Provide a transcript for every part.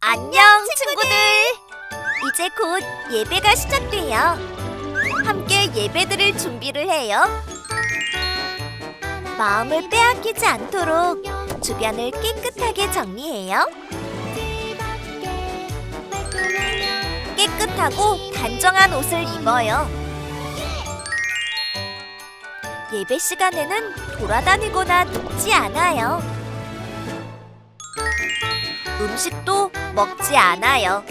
안녕, 친구들. 이제 곧 예배가 시작돼요. 함께 예배드릴 준비를 해요. 마음을 빼앗기지 않도록 주변을 깨끗하게 정리해요. 깨끗하고 단정한 옷을 입어요. 예배 시간에는 돌아다니거나 눕지 않아요. 음식도 먹지 않아요.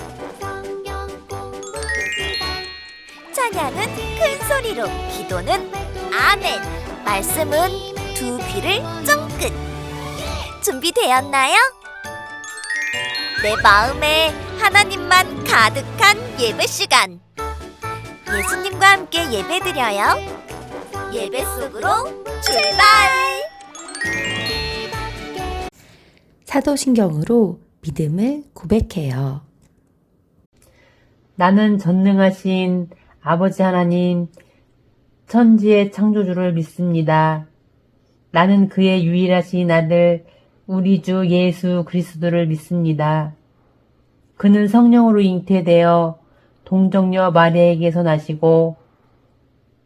찬양은 큰 소리로, 기도는 아멘, 말씀은 두 귀를 쫑긋. 준비되었나요? 내 마음에 하나님만 가득한 예배 시간. 예수님과 함께 예배드려요. 예배 속으로 출발! 사도신경으로 믿음을 고백해요. 나는 전능하신 아버지 하나님, 천지의 창조주를 믿습니다. 나는 그의 유일하신 아들, 우리 주 예수 그리스도를 믿습니다. 그는 성령으로 잉태되어 동정녀 마리아에게서 나시고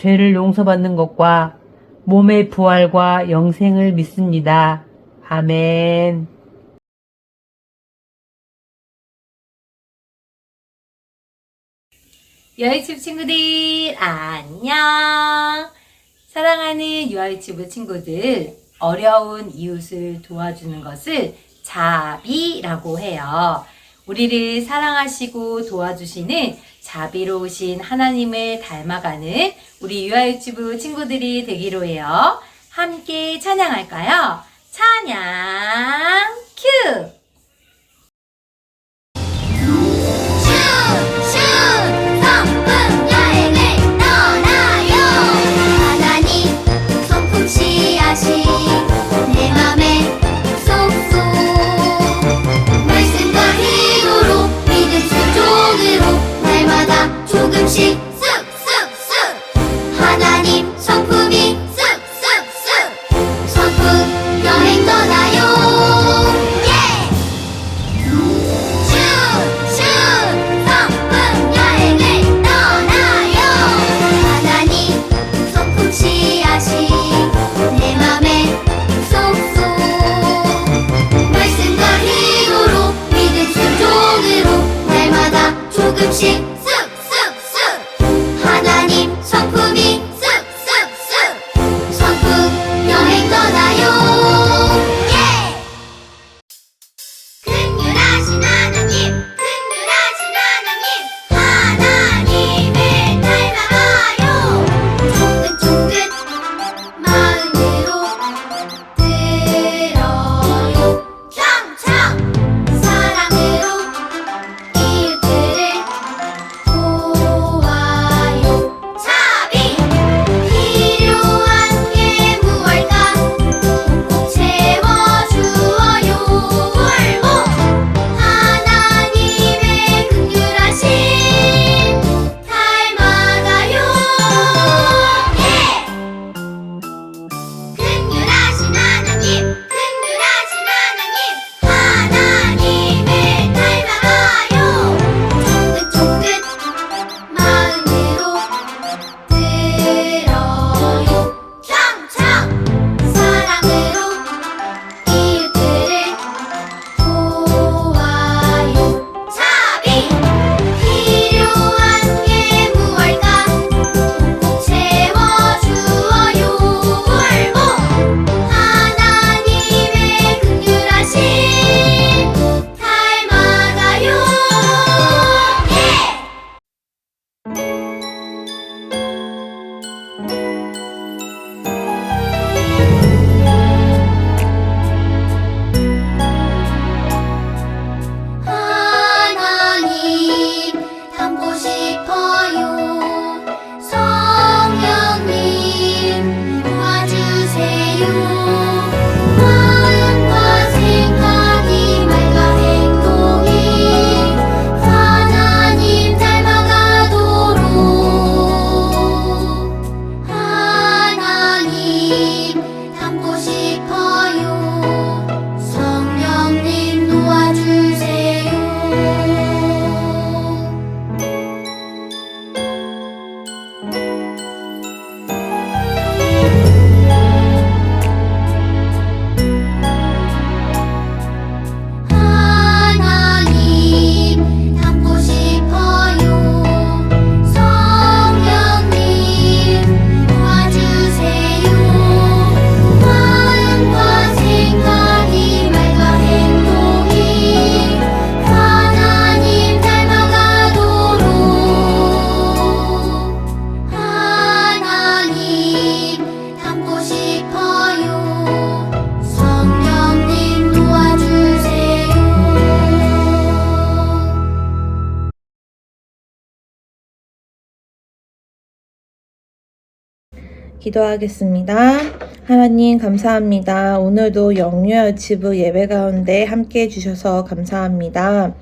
죄를 용서받는 것과 몸의 부활과 영생을 믿습니다. 아멘. 유아유튜브 친구들 안녕 사랑하는 유아유튜브 친구들 어려운 이웃을 도와주는 것을 자비라고 해요 우리를 사랑하시고 도와주시는 자비로우신 하나님을 닮아가는 우리 유아 유튜브 친구들이 되기로 해요 함께 찬양할까요? 찬양 큐! 여행을 떠나요 하나님 성품 씨앗이 날마 기도하겠습니다. 하나님 감사합니다. 오늘도 영유아치부 예배 가운데 함께 해주셔서 감사합니다.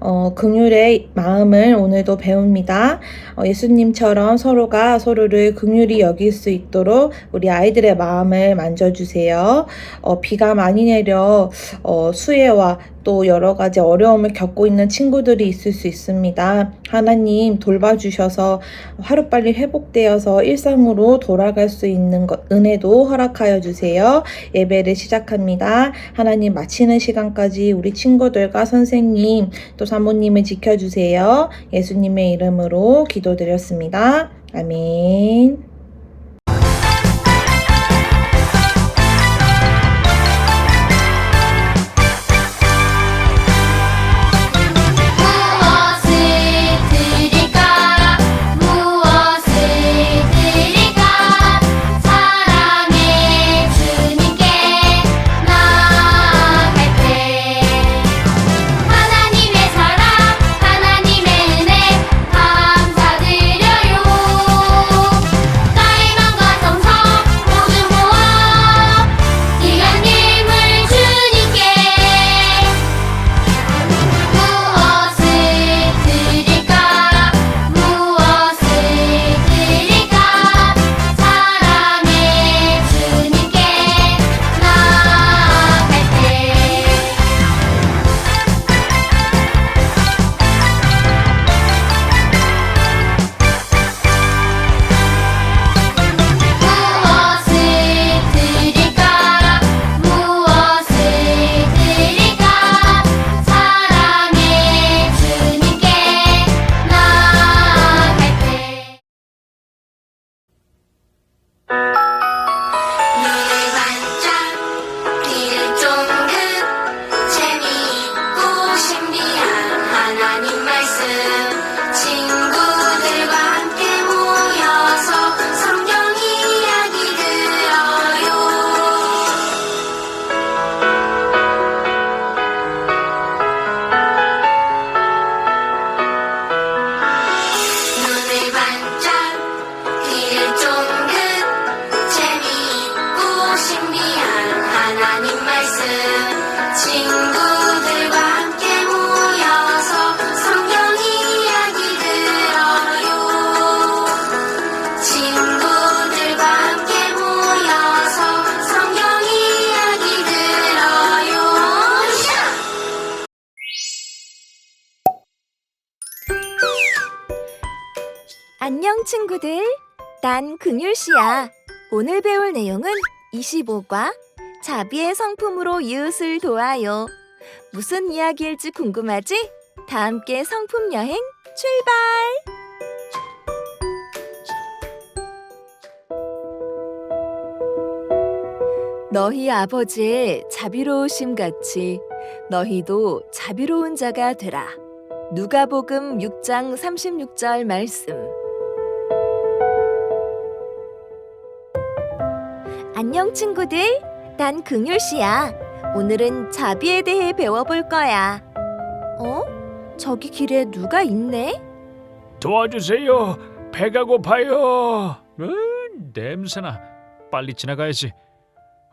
어, 긍휼의 마음을 오늘도 배웁니다. 어, 예수님처럼 서로가 서로를 긍휼히 여길 수 있도록 우리 아이들의 마음을 만져주세요. 어, 비가 많이 내려 어, 수해와 또 여러 가지 어려움을 겪고 있는 친구들이 있을 수 있습니다. 하나님 돌봐주셔서 하루빨리 회복되어서 일상으로 돌아갈 수 있는 것, 은혜도 허락하여 주세요. 예배를 시작합니다. 하나님 마치는 시간까지 우리 친구들과 선생님 또 사모님을 지켜주세요. 예수님의 이름으로 기도드렸습니다. 아멘. 안녕 친구들. 난 긍휼씨야. 오늘 배울 내용은 25과 자비의 성품으로 이웃을 도와요. 무슨 이야기일지 궁금하지? 다 함께 성품 여행 출발! 너희 아버지의 자비로우심 같이 너희도 자비로운 자가 되라. 누가복음 6장 36절 말씀. 안녕 친구들. 난 긍휼씨야. 오늘은 자비에 대해 배워볼 거야. 어? 저기 길에 누가 있네? 도와주세요. 배가 고파요. 음, 냄새나. 빨리 지나가야지.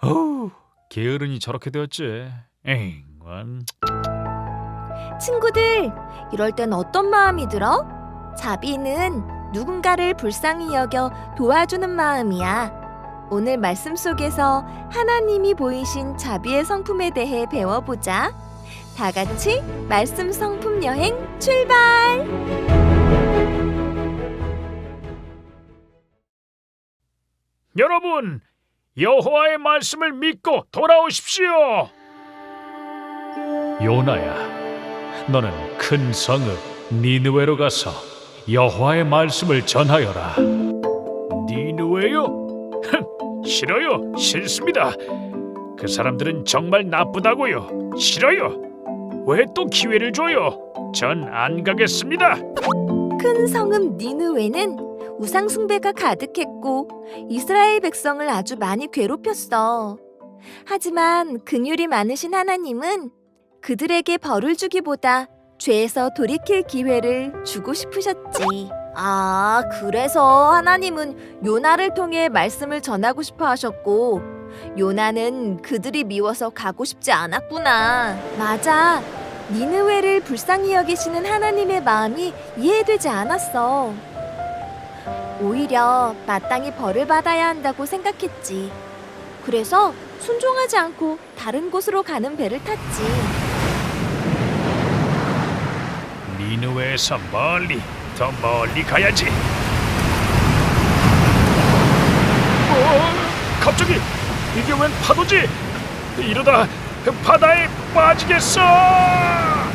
어우, 게으르니 저렇게 되었지. 에잉, 원. 친구들, 이럴 땐 어떤 마음이 들어? 자비는 누군가를 불쌍히 여겨 도와주는 마음이야. 오늘 말씀 속에서 하나님이 보이신 자비의 성품에 대해 배워보자. 다 같이 말씀 성품 여행 출발! 여러분, 여호와의 말씀을 믿고 돌아오십시오. 요나야, 너는 큰 성읍 니느웨로 가서 여호와의 말씀을 전하여라. 싫어요. 싫습니다. 그 사람들은 정말 나쁘다고요. 싫어요. 왜 또 기회를 줘요? 전 안 가겠습니다. 큰 성읍 니느웨는 우상 숭배가 가득했고 이스라엘 백성을 아주 많이 괴롭혔어. 하지만 긍휼이 많으신 하나님은 그들에게 벌을 주기보다 죄에서 돌이킬 기회를 주고 싶으셨지. 아, 그래서 하나님은 요나를 통해 말씀을 전하고 싶어 하셨고, 요나는 그들이 미워서 가고 싶지 않았구나. 맞아. 니느웨를 불쌍히 여기시는 하나님의 마음이 이해되지 않았어. 오히려 마땅히 벌을 받아야 한다고 생각했지. 그래서 순종하지 않고 다른 곳으로 가는 배를 탔지. 니누에서 멀리 더 멀리 가야지. 어, 갑자기 이게 웬 파도지? 이러다 바다에 빠지겠어.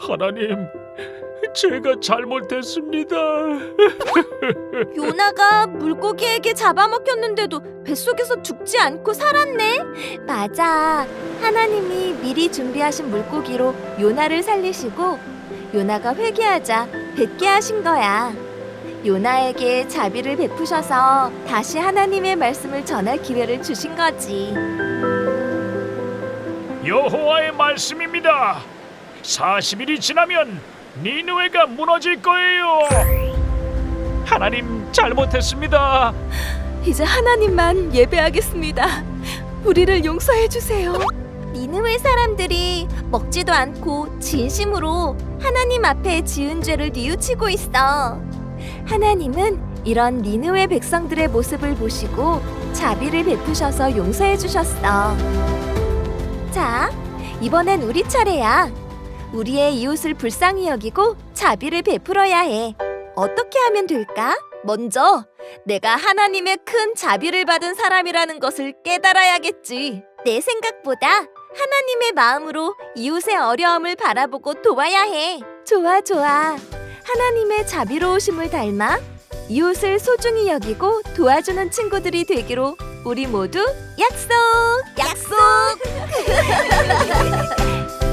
하나님, 제가 잘못했습니다. 요나가 물고기에게 잡아먹혔는데도 뱃속에서 죽지 않고 살았네. 맞아. 하나님이 미리 준비하신 물고기로 요나를 살리시고 요나가 회개하자 뱉게 하신 거야. 요나에게 자비를 베푸셔서 다시 하나님의 말씀을 전할 기회를 주신 거지. 여호와의 말씀입니다. 40일이 지나면 니누에가 무너질 거예요. 하나님 잘못했습니다. 이제 하나님만 예배하겠습니다. 우리를 용서해 주세요. 니느웨 사람들이 먹지도 않고 진심으로 하나님 앞에 지은 죄를 뉘우치고 있어. 하나님은 이런 니느웨 백성들의 모습을 보시고 자비를 베푸셔서 용서해 주셨어. 자, 이번엔 우리 차례야. 우리의 이웃을 불쌍히 여기고 자비를 베풀어야 해. 어떻게 하면 될까? 먼저 내가 하나님의 큰 자비를 받은 사람이라는 것을 깨달아야겠지. 내 생각보다 하나님의 마음으로 이웃의 어려움을 바라보고 도와야 해. 좋아, 좋아. 하나님의 자비로우심을 닮아 이웃을 소중히 여기고 도와주는 친구들이 되기로 우리 모두 약속! 약속!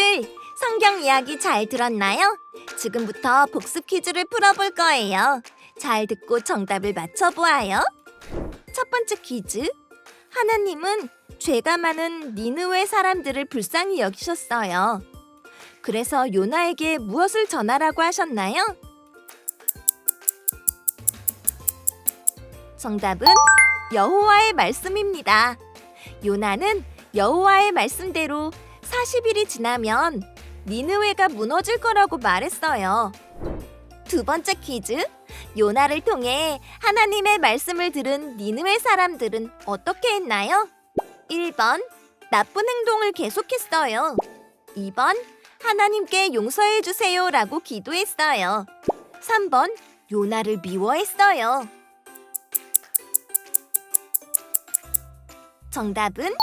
친구들, 성경 이야기 잘 들었나요? 지금부터 복습 퀴즈를 풀어볼 거예요. 잘 듣고 정답을 맞춰보아요. 첫 번째 퀴즈. 하나님은 죄가 많은 니느웨 사람들을 불쌍히 여기셨어요. 그래서 요나에게 무엇을 전하라고 하셨나요? 정답은 여호와의 말씀입니다. 요나는 여호와의 말씀대로 40일이 지나면 니느웨가 무너질 거라고 말했어요. 두 번째 퀴즈. 요나를 통해 하나님의 말씀을 들은 니느웨 사람들은 어떻게 했나요? 1번. 나쁜 행동을 계속했어요. 2번. 하나님께 용서해 주세요라고 기도했어요. 3번. 요나를 미워했어요. 정답은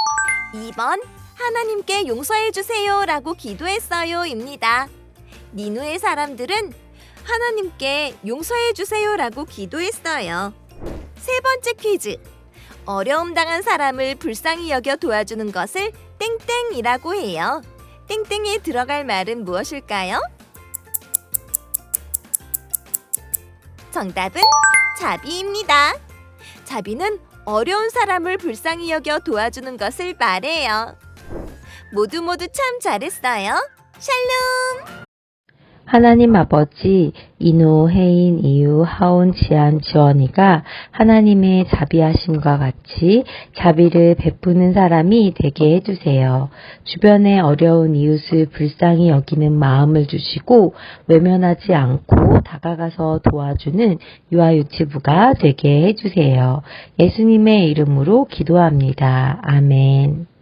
2번. 하나님께 용서해 주세요라고 기도했어요입니다. 니누의 사람들은 하나님께 용서해 주세요라고 기도했어요. 세 번째 퀴즈. 어려움 당한 사람을 불쌍히 여겨 도와주는 것을 땡땡이라고 해요. 땡땡에 들어갈 말은 무엇일까요? 정답은 자비입니다. 자비는 어려운 사람을 불쌍히 여겨 도와주는 것을 말해요. 모두 모두 참 잘했어요. 샬롬! 하나님 아버지 이노 해인 이유 하온 지안 지원이가 하나님의 자비하심과 같이 자비를 베푸는 사람이 되게 해주세요. 주변에 어려운 이웃을 불쌍히 여기는 마음을 주시고 외면하지 않고 다가가서 도와주는 유아유치부가 되게 해주세요. 예수님의 이름으로 기도합니다. 아멘.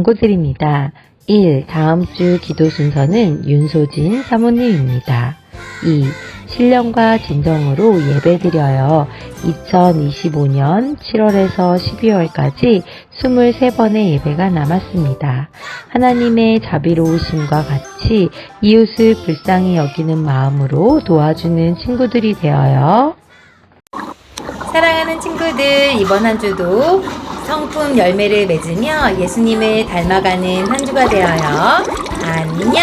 광고드립니다. 1. 다음 주 기도 순서는 윤소진 사모님입니다. 2. 신령과 진정으로 예배드려요. 2025년 7월에서 12월까지 23번의 예배가 남았습니다. 하나님의 자비로우심과 같이 이웃을 불쌍히 여기는 마음으로 도와주는 친구들이 되어요. 사랑하는 친구들, 이번 한 주도 성품 열매를 맺으며 예수님을 닮아가는 한 주가 되어요. 안녕!